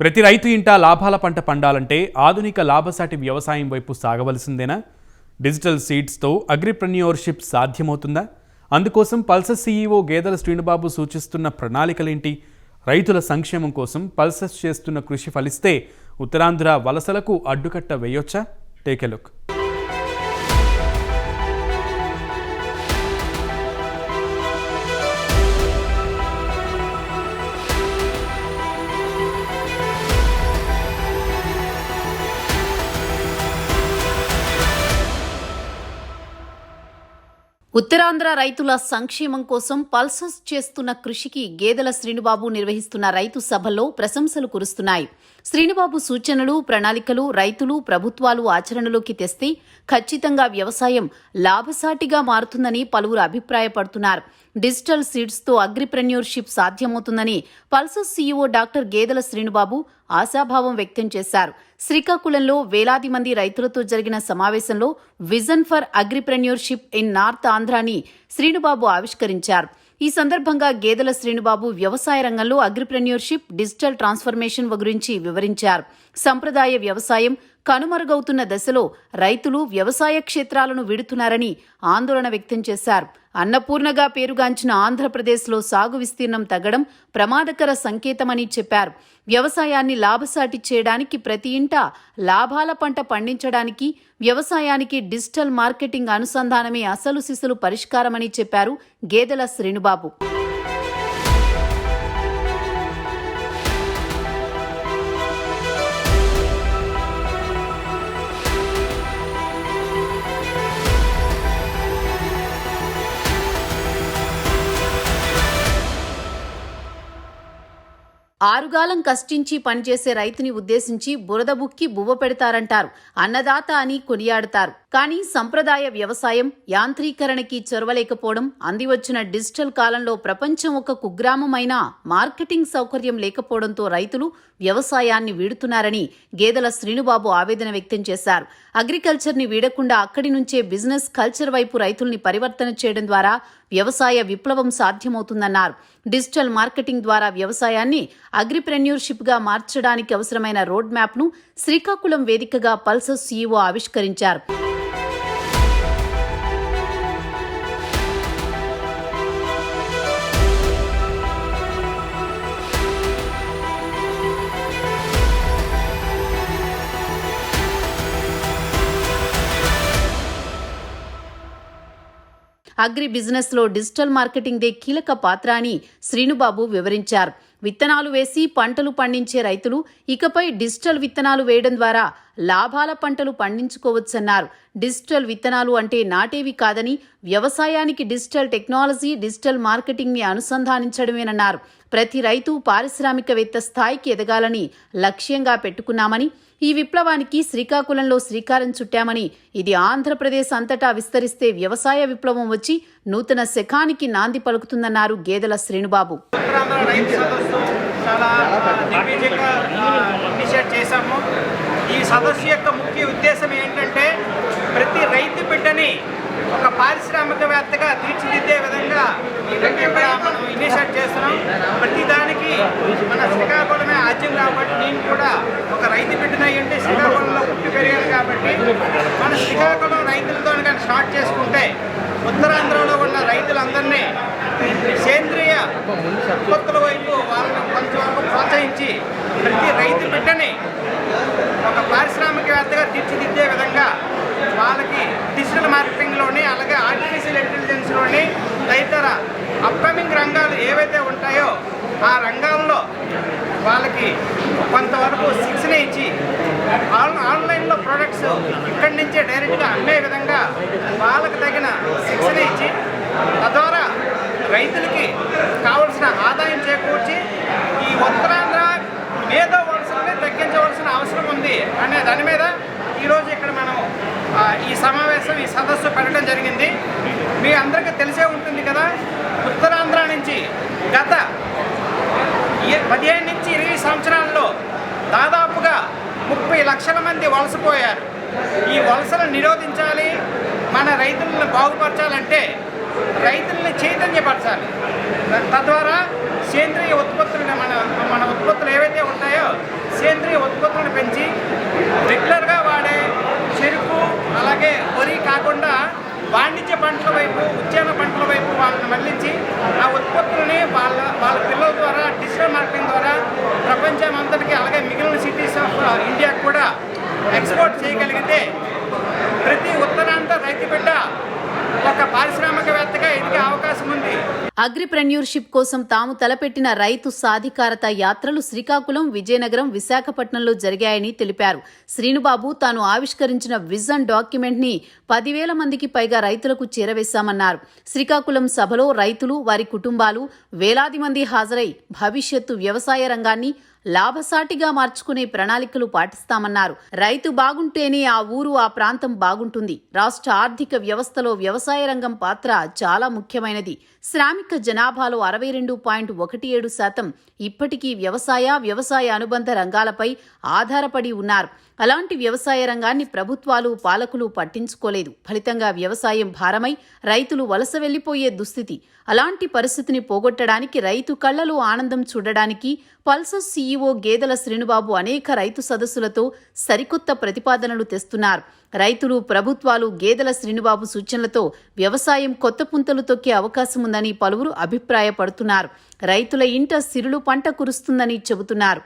ప్రతి రైతు ఇంటా లాభాల పంట పండాలంటే ఆధునిక లాభసాటి వ్యవసాయం వైపు సాగవలసిందేనా? డిజిటల్ సీడ్స్తో అగ్రిప్రెన్యూర్షిప్ సాధ్యమవుతుందా? అందుకోసం పల్సస్ సీఈఓ గేదెల శ్రీనుబాబు సూచిస్తున్న ప్రణాళికలేంటి? రైతుల సంక్షేమం కోసం పల్సస్ చేస్తున్న కృషి ఫలిస్తే ఉత్తరాంధ్ర వలసలకు అడ్డుకట్ట వేయొచ్చా? Take a look. ఉత్తరాంధ్ర రైతుల సంక్షేమం కోసం పల్సస్ చేస్తున్న కృషికి గేదెల శ్రీనుబాబు నిర్వహిస్తున్న రైతు సభల్లో ప్రశంసలు కురుస్తున్నాయి. శ్రీనుబాబు సూచనలు ప్రణాళికలు రైతులు ప్రభుత్వాలు ఆచరణలోకి తెస్తే ఖచ్చితంగా వ్యవసాయం లాభసాటిగా మారుతుందని పలువురు అభిప్రాయపడుతున్నారు. డిజిటల్ సీడ్స్తో అగ్రిప్రెన్యూర్షిప్ సాధ్యమవుతుందని Pulsus CEO doctor Gedela Srinubabu ఆశాభావం వ్యక్తం చేశారు. శ్రీకాకుళంలో వేలాది మంది రైతులతో జరిగిన సమావేశంలో vision for agripreneurship in north ఆంధ్రాని Srinubabu ఆవిష్కరించారు. ఈ సందర్భంగా గేదెల శ్రీనుబాబు వ్యవసాయ రంగంలో అగ్రిప్రెన్యూర్షిప్ డిజిటల్ ట్రాన్స్ఫర్మేషన్ గురించి వివరించారు. సంప్రదాయ వ్యవసాయం కనుమరుగవుతున్న దశలో రైతులు వ్యవసాయ క్షేత్రాలను విడుతున్నారని ఆందోళన వ్యక్తం చేశారు. అన్నపూర్ణగా పేరుగాంచిన ఆంధ్రప్రదేశ్లో సాగు విస్తీర్ణం తగ్గడం ప్రమాదకర సంకేతమని చెప్పారు. వ్యవసాయాన్ని లాభసాటి చేయడానికి ప్రతి ఇంటా లాభాల పంట పండించడానికి వ్యవసాయానికి డిజిటల్ మార్కెటింగ్ అనుసంధానమే అసలు సిసలు పరిష్కారమని చెప్పారు గేదెల శ్రీనుబాబు. ఆరుగాలం కష్టించి పనిచేసే రైతుని ఉద్దేశించి బురద బుక్కి బువ్వ పెడతారంటారు. అన్నదాత అని కొనియాడతారు. కానీ సంప్రదాయ వ్యవసాయం యాంత్రీకరణకి చొరవలేకపోవడం అందివచ్చిన డిజిటల్ కాలంలో ప్రపంచం ఒక కుగ్రామమైన మార్కెటింగ్ సౌకర్యం లేకపోవడంతో రైతులు వ్యవసాయాన్ని వీడుతున్నారని గేదెల శ్రీనుబాబు ఆవేదన వ్యక్తం చేశారు. అగ్రికల్చర్ని వీడకుండా అక్కడి నుంచే బిజినెస్ కల్చర్ వైపు రైతుల్ని పరివర్తన చేయడం ద్వారా వ్యవసాయ విప్లవం సాధ్యమవుతుందన్నారు. డిజిటల్ మార్కెటింగ్ ద్వారా వ్యవసాయాన్ని అగ్రిప్రెన్యూర్షిప్గా మార్చడానికి అవసరమైన రోడ్ మ్యాప్ను శ్రీకాకుళం వేదికగా పల్సస్ సీఈఓ ఆవిష్కరించారు. అగ్రి బిజినెస్లో డిజిటల్ మార్కెటింగ్ దే కీలక పాత్ర అని శ్రీనుబాబు వివరించారు. విత్తనాలు వేసి పంటలు పండించే రైతులు ఇకపై డిజిటల్ విత్తనాలు వేయడం ద్వారా లాభాల పంటలు పండించుకోవచ్చన్నారు. డిజిటల్ విత్తనాలు అంటే నాటేవి కాదని వ్యవసాయానికి డిజిటల్ టెక్నాలజీ డిజిటల్ మార్కెటింగ్ని అనుసంధానించడమేనన్నారు. ప్రతి రైతు పారిశ్రామికవేత్త స్థాయికి ఎదగాలని లక్ష్యంగా పెట్టుకున్నామని ఈ విప్లవానికి శ్రీకాకుళంలో శ్రీకారం చుట్టామని ఇది ఆంధ్రప్రదేశ్ అంతటా విస్తరిస్తే వ్యవసాయ విప్లవం వచ్చి నూతన శకానికి నాంది పలుకుతుందన్నారు గేదెల శ్రీనుబాబు. చేశాము. ఈ సదస్సు యొక్క ముఖ్య ఉద్దేశం ఏంటంటే ప్రతి రైతు బిడ్డని ఒక పారిశ్రామికవేత్తగా తీర్చిదిద్దే విధంగా మనం ఇనిషియేట్ చేస్తున్నాం. ప్రతిదానికి మన శ్రీకాకుళమే ఆద్యం కాబట్టి నేను కూడా ఒక రైతు బిడ్డనై ఉంటే శ్రీకాకుళంలో పుట్టి పెరిగాను కాబట్టి మన శ్రీకాకుళం రైతులతో కానీ స్టార్ట్ చేసుకుంటే ఉత్తరాంధ్రలో ఉన్న రైతులందరినీ సేంద్రియ ఉత్పత్తుల వైపు వాళ్ళని కొంతవరకు ప్రోత్సహించి ప్రతి రైతు బిడ్డని ఒక పారిశ్రామికవేత్తగా తీర్చిదిద్దే విధంగా వాళ్ళకి డిజిటల్ మార్కెటింగ్లోని అలాగే ఆర్టిఫిషియల్ ఇంటెలిజెన్స్లోని తదితర అప్కమింగ్ రంగాలు ఏవైతే ఉంటాయో ఆ రంగంలో వాళ్ళకి కొంతవరకు శిక్షణ ఇచ్చి ఆన్ ఆన్లైన్లో ప్రొడక్ట్స్ ఇక్కడి నుంచే డైరెక్ట్గా అమ్మే విధంగా వాళ్ళకి తగిన శిక్షణ ఇచ్చి తద్వారా రైతులకి కావలసిన ఆదాయం చేకూర్చి ఈ ఉత్తరాంధ్ర ఏదో మంది వలసపోయారు ఈ వలసను నిరోధించాలి మన రైతులను బాగుపరచాలంటే రైతుల్ని చైతన్యపరచాలి. తద్వారా సేంద్రియ ఉత్పత్తులను మన మన ఉత్పత్తులు ఏవైతే ఉంటాయో సేంద్రియ ఉత్పత్తులను పెంచి రెగ్యులర్గా వాడే చెరుకు అలాగే వరి కాకుండా వాణిజ్య పంటల వైపు ఉద్యాన పంటల వైపు వాళ్ళని మళ్ళించి ఆ ఉత్పత్తులని వాళ్ళ వాళ్ళ పిల్లల ద్వారా డిజిటల్ మార్కెటింగ్ ద్వారా ప్రపంచం అంతటికి అలాగే మిగిలిన సిటీస్ ఆఫ్ ఇండియాకు కూడా ఎక్స్పోర్ట్ చేయగలిగితే ప్రతి ఉత్తరాంత రైతు బిడ్డ ఒక పారిశ్రామికవేత్తగా ఎదిగే అవకాశం ఉంది. అగ్రిప్రెన్యూర్షిప్ కోసం తాము తలపెట్టిన రైతు సాధికారత యాత్రలు శ్రీకాకుళం విజయనగరం విశాఖపట్నంలో జరిగాయని తెలిపారు. శ్రీనుబాబు తాను ఆవిష్కరించిన విజన్ డాక్యుమెంట్ని పదివేల మందికి పైగా రైతులకు చేరవేశామన్నారు. శ్రీకాకుళం సభలో రైతులు వారి కుటుంబాలు వేలాది మంది హాజరై భవిష్యత్తు వ్యవసాయ రంగాన్ని లాభసాటిగా మార్చుకునే ప్రణాళికలు పాటిస్తామన్నారు. రైతు బాగుంటేనే ఆ ఊరు ఆ ప్రాంతం బాగుంటుంది. రాష్ట్ర ఆర్థిక వ్యవస్థలో వ్యవసాయ రంగం పాత్ర చాలా ముఖ్యమైనది. శ్రామిక జనాభాలో అరవై రెండు పాయింట్ ఒకటి ఏడు శాతం ఇప్పటికీ వ్యవసాయ వ్యవసాయ అనుబంధ రంగాలపై ఆధారపడి ఉన్నారు. అలాంటి వ్యవసాయ రంగాన్ని ప్రభుత్వాలు పాలకులు పట్టించుకోలేదు. ఫలితంగా వ్యవసాయం భారమై రైతులు వలస వెళ్ళిపోయే దుస్థితి. అలాంటి పరిస్థితిని పోగొట్టడానికి రైతు కళ్ళలో ఆనందం చూడడానికి పల్సర్ సీఈఓ గేదెల శ్రీనుబాబు అనేక రైతు సదస్సులతో సరికొత్త ప్రతిపాదనలు తెస్తున్నారు. రైతులు ప్రభుత్వాలు గేదెల శ్రీనుబాబు సూచనలతో వ్యవసాయం కొత్త పుంతలు తొక్కే అవకాశం ఉందని పలువురు అభిప్రాయపడుతున్నారు. రైతుల ఇంట సిరులు పంట కురుస్తుందని చెబుతున్నారు.